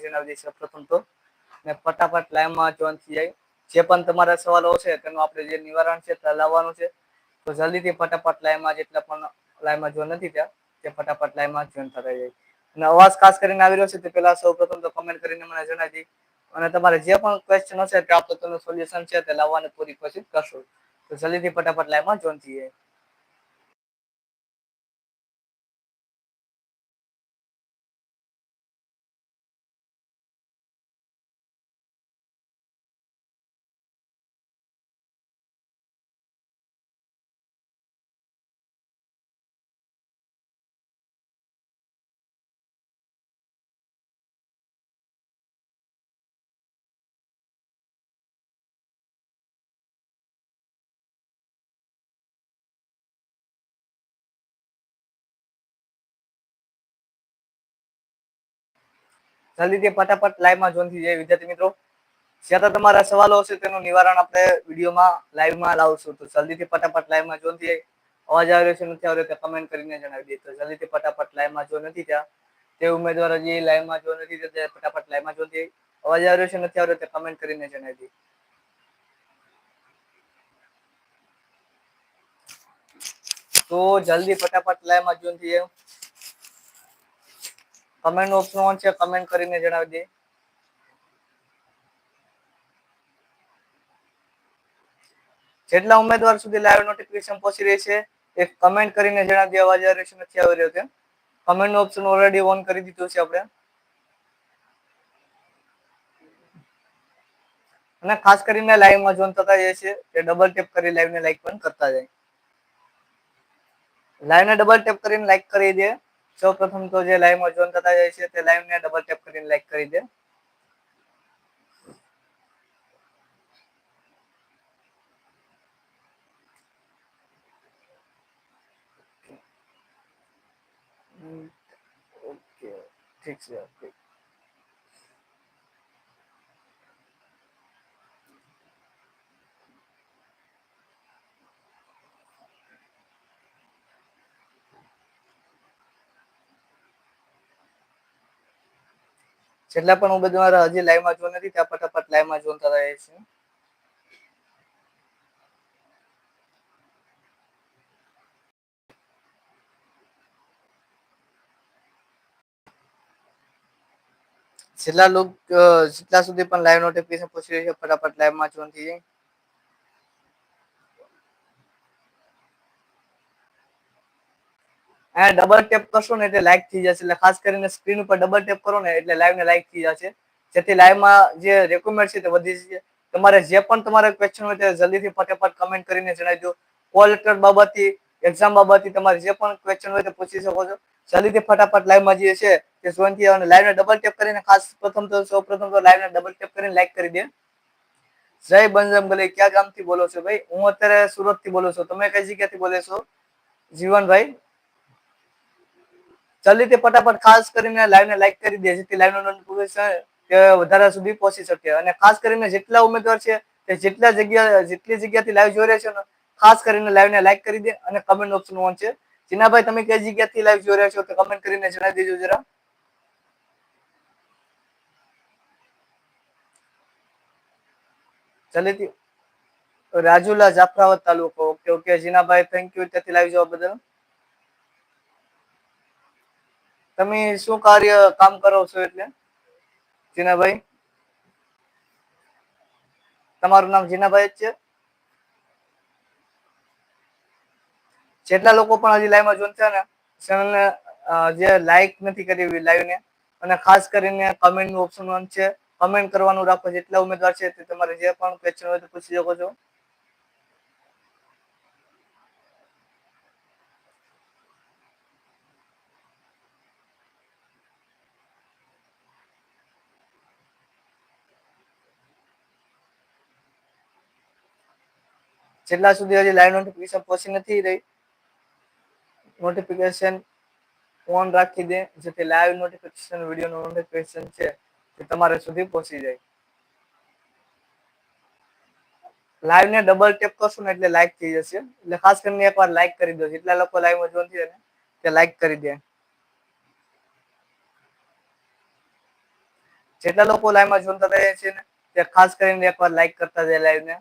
જણાવી દઈશ પ્રથમ તો. ને ફટાફટ લાઈવમાં જોઈન થઈ જાય. જે પણ તમારા સવાલો છે, તેનું આપણે જે નિવારણ છે, તે લાવવાનું છે. તો જલ્દીથી ફટાફટ લાઈવમાં જેટલા પણ લાઈવમાં જોઈન નથી ત્યાં તે ફટાફટ લાઈવમાં જોઈન થતા જાય અને અવાજ ખાસ કરીને આવી રહ્યો છે, તે પહેલા સૌ પ્રથમ તો કમેન્ટ કરીને મને જણાવી અને તમારે જે પણ ક્વેશ્ચન હશે, તે આપણે તેનું સોલ્યુશન છે, તે લાવવાની પૂરી કોશિશ કરશું. તો જલ્દીથી ફટાફટ લાઈવમાં જોઈન થઈ જાય જલ્દીથી ફટાફટ લાઈવમાં જોઈન થઈ વિદ્યાર્થી મિત્રો. જ્યાં તમારા સવાલો હશે તેનું નિવારણ આપણે વિડીયોમાં લાઈવમાં લાવશું. તો જલ્દીથી ફટાફટ લાઈવમાં જોઈન થઈ અવાજ આવી રહ્યો છે, નથી આવ્યો તે કમેન્ટ કરીને જણાવી દે તો જલ્દીથી ફટાફટ લાઈવમાં જો નથી ત્યાં તે ઉમેદવાર હજી લાઈવમાં જો નથી તે ફટાફટ લાઈવમાં જોઈન થઈ અવાજ આવી રહ્યો છે, નથી આવ્યો તે કમેન્ટ કરીને જણાવી દે તો જલ્દી ફટાફટ લાઈવમાં જોઈન થઈ જાય. કમેન્ટ ઓપ્શન ઓન છે કમેન્ટ કરીને જણાવી દે. જેટલા ઉમેદવાર સુધી લાઈવ નોટિફિકેશન પહોંચી રહી છે એ કમેન્ટ કરીને જણાવી દે, અવાજ નથી આવી રહ્યો છે કમેન્ટ ઓપ્શન ઓલરેડી ઓન કરી દીધું છે આપણે. અને ખાસ કરીને લાઈવમાં જોઈન થતા જાય છે એ ડબલ ટેપ કરી લાઈવને લાઈક પણ કરતા જાય. લાઈવને ડબલ ટેપ કરીને લાઈક કરી દે. સૌ પ્રથમ તો જે લાઈવમાં જોઈન થતા જાય છે, તે લાઈવને ડબલ ટેપ કરીને લાઈક કરી દે. ઓકે ઠીક છે જેટલા પણ ઉમેદવાર હજી લાઈવમાં જો નથી, ત્યાં ફટાફટ લાઈવમાં થતા રહે છે જેટલા લોકો જેટલા સુધી પણ લાઈવ નોટિફિકેશન પહોંચી રહી છે, ફટાફટ લાઈવમાં જોઈન થઈ જાય અહીંયા ડબલ ટેપ કરશો ને એટલે લાઈક થઈ જશે. એટલે ખાસ કરીને સ્ક્રીન ઉપર ડબલ ટેપ કરો ને એટલે લાઈવ ને લાઈક થઈ જશે. જેથી લાઈવમાં જે રેકોમેન્ડ છે તે વધી જશે. તમારે જે પણ તમારે ક્વેશ્ચન હોય તે જલ્દીથી ફટાફટ કમેન્ટ કરીને જણાવી દો કોલ લેટર બાબતથી એક્ઝામ બાબતથી તમારે જે પણ ક્વેશ્ચન હોય તે પૂછી શકો છો. જલ્દીથી ફટાફટ લાઈવમાં જે છે તે જોઈન થઈ અને લાઈવને ડબલ ટેપ કરીને ખાસ પ્રથમ તો સૌ પ્રથમ તો લાઈવને ડબલ ટેપ કરીને લાઈક કરી દે. જય બંજમ ગલે, ક્યાં ગામથી બોલો છો ભાઈ? હું અત્યારે સુરતથી બોલું છું. તમે કઈ જગ્યાથી બોલે છો? જીવનભાઈ? જલ્દીથી ફટાફટ ખાસ કરીને લાઈવને લાઈક કરી દે, જેથી લાઈવનો નોટિફિકેશન વધારે સુધી પહોંચી શકે. અને ખાસ કરીને જેટલા ઉમેદવાર છે તે જેટલા જગ્યા, જેટલી જગ્યાથી લાઈવ જોઈ રહ્યા છે ખાસ કરીને લાઈવને લાઈક કરી દે અને કમેન્ટ ઓપ્શન ઓન છે. જીનાભાઈ, તમે કઈ જગ્યાથી લાઈવ જોઈ રહ્યા છો તો કમેન્ટ કરીને જણાવી દેજો જરા. જલ્દીથી રાજુલા જાફરાવત તાલુકો. Okay okay, Jinabhai thank you ત્યાંથી લાઈવ જોવા બદલ. તમે શું કાર્ય કામ કરો છો એટલે? જીનાભાઈ? તમારું નામ જીનાભાઈ જ છે? જેટલા લોકો પણ હજી લાઈવમાં જોન છે ને ચેનલને જે લાઈક નથી કરી લાઈવને અને ખાસ કરીને કમેન્ટનું ઓપ્શન ઓન છે. કમેન્ટ કરવાનું રાખો જેટલા ઉમેદવાર છે તે તમારે જે પણ ક્વેશ્ચન હોય તો પૂછી શકો છો. જેટલા સુધી હજી લાઈવ નોટિફિકેશન પહોંચી નથી રહી. નોટિફિકેશન ઓન રાખી દે, જેથી લાઈવ નોટિફિકેશન વીડિયો નોટિફિકેશન છે તે તમારે સુધી પહોંચી જાય. લાઈવ ને ડબલ ટેપ કરશો ને એટલે લાઈક થઈ જશે. એટલે ખાસ કરીને એકવાર લાઈક કરી દો. જેટલા લોકો લાઈવમાં જોઈન થયા ને, તે લાઈક કરી દે. જેટલા લોકો લાઈવમાં જોતા રહે છે ને, તે ખાસ કરીને એકવાર લાઈક કરતા જાય લાઈવને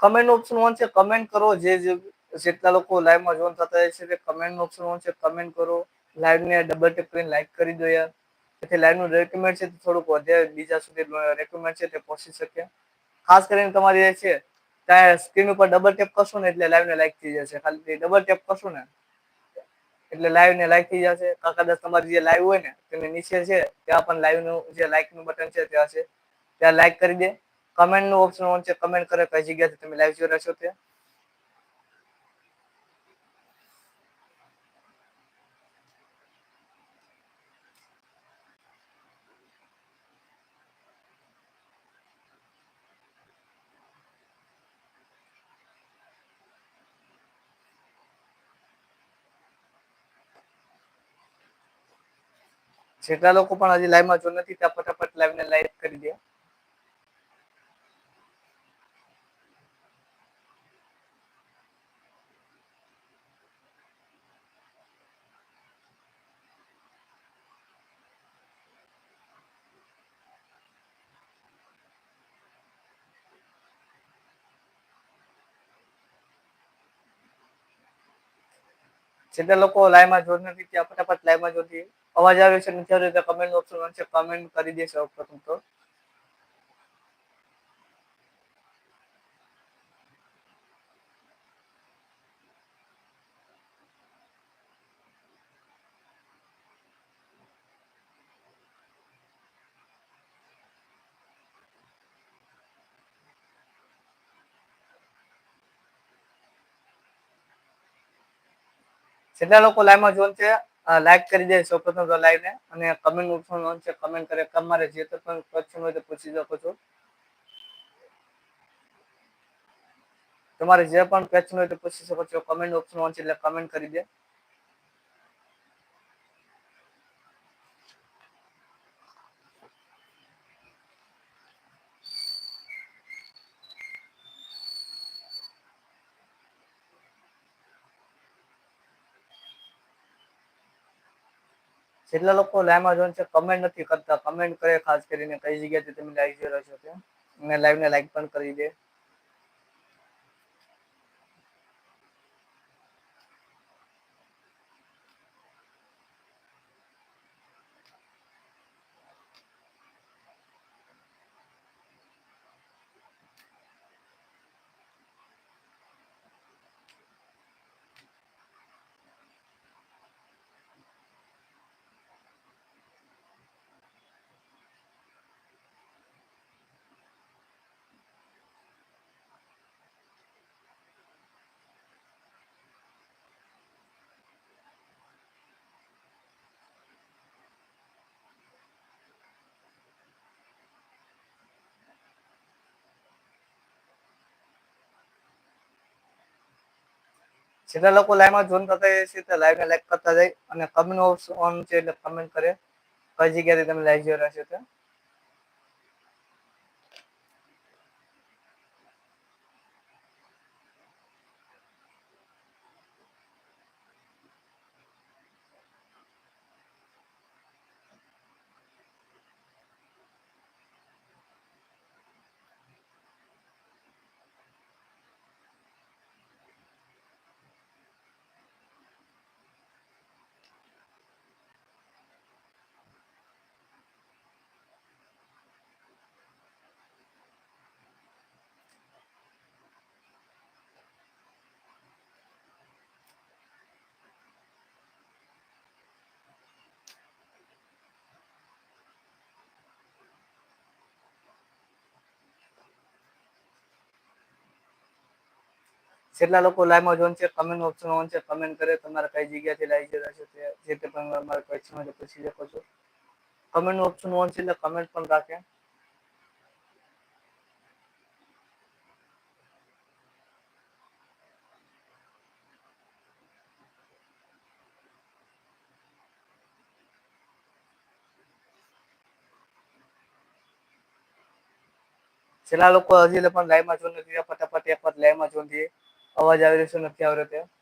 કમેન્ટ ઓપ્શન ઓન છે કમેન્ટ કરો. જે જેટલા લોકો લાઈવમાં જોઈન થતા હોય છે, તે કમેન્ટ ઓપ્શન ઓન છે કમેન્ટ કરો. લાઈવને ડબલ ટેપ કરીને લાઈક કરી દો યાર. તેથી લાઈવનું રેકમેન્ડ છે થોડુંક વધે. બીજા સુધી રેકમેન્ડ છે, તે પહોંચી શકે. ખાસ કરીને તમારી જે છે, ત્યાં સ્ક્રીન ઉપર ડબલ ટેપ કરશો ને, એટલે લાઈવને લાઈક થઈ જશે. ખાલી ડબલ ટેપ કરશો ને, એટલે લાઈવ ને લાઈક થઈ જશે. કદાચ તમારી જે લાઈવ હોય ને, તેની નીચે છે, ત્યાં પણ લાઈવનું જે લાઈકનું બટન છે, ત્યાં છે. ત્યાં લાઈક કરી દે. કમેન્ટનું ઓપ્શન ઓન છે કમેન્ટ કરે કઈ જગ્યાથી તમે લાઈવ જોઈ રહ્યા છો તે? જેટલા લોકો પણ હજી લાઈવમાં જો નથી, ત્યાં ફટાફટ લાઈવને લાઈવ કરી દે. જેટલા લોકો લાઈવમાં જોડ નથી, ત્યાં ફટાફટ લાઈવમાં જોતી અવાજ આવે છે, નથી આવતો કમેન્ટ ઓપ્શન છે કમેન્ટ કરી દેશે પ્રથમ તો. જેટલા લોકો લાઈવમાં જોન છે લાઈક કરી દે સૌપ્રથમ તો લાઈવને અને કમેન્ટ ઓપ્શન ઓન છે કમેન્ટ કરે તમારે જે પણ ક્વેશ્ચન હોય તો પૂછી શકો છો. તમારે જે પણ ક્વેશ્ચન હોય તો પૂછી શકો છો કમેન્ટ ઓપ્શન ઓન છે એટલે કમેન્ટ કરી દે. જેટલા લોકો લાઈવમાં જોઈન છે કમેન્ટ નથી કરતા. કમેન્ટ કરે, ખાસ કરીને કઈ જગ્યાથી તમે લાઈવ જોઈ રહ્યો છો અને લાઈવને લાઈક પણ કરી દે. જેટલા લોકો લાઈવમાં જોઈન થતા છે તે લાઈવને લાઈક કરતા જાય અને કમેન્ટ ઓન છે એટલે કમેન્ટ કરે. કઈ જગ્યાએથી તમે લાઈવ જોઈ રહ્યા છો ત્યાં જેટલા લોકો લાઈવમાં જોન છે કમેન્ટ ઓપ્શન ઓન છે કમેન્ટ કરે તમારે કઈ જગ્યાથી લાવી જતા છો તે જે તે પણ અમારા ક્વેશ્ચન હોય પૂછી શકો છો કમેન્ટ ઓપ્શન ઓન છે એટલે કમેન્ટ પણ રાખે છેલ્લા લોકો હજી પણ લાઈવમાં જોન નથી ફટાફટ એક વાત લાઈવમાં જોન થઈએ અવાજ આવી રહ્યો છે નથી આવી રહ્યો તે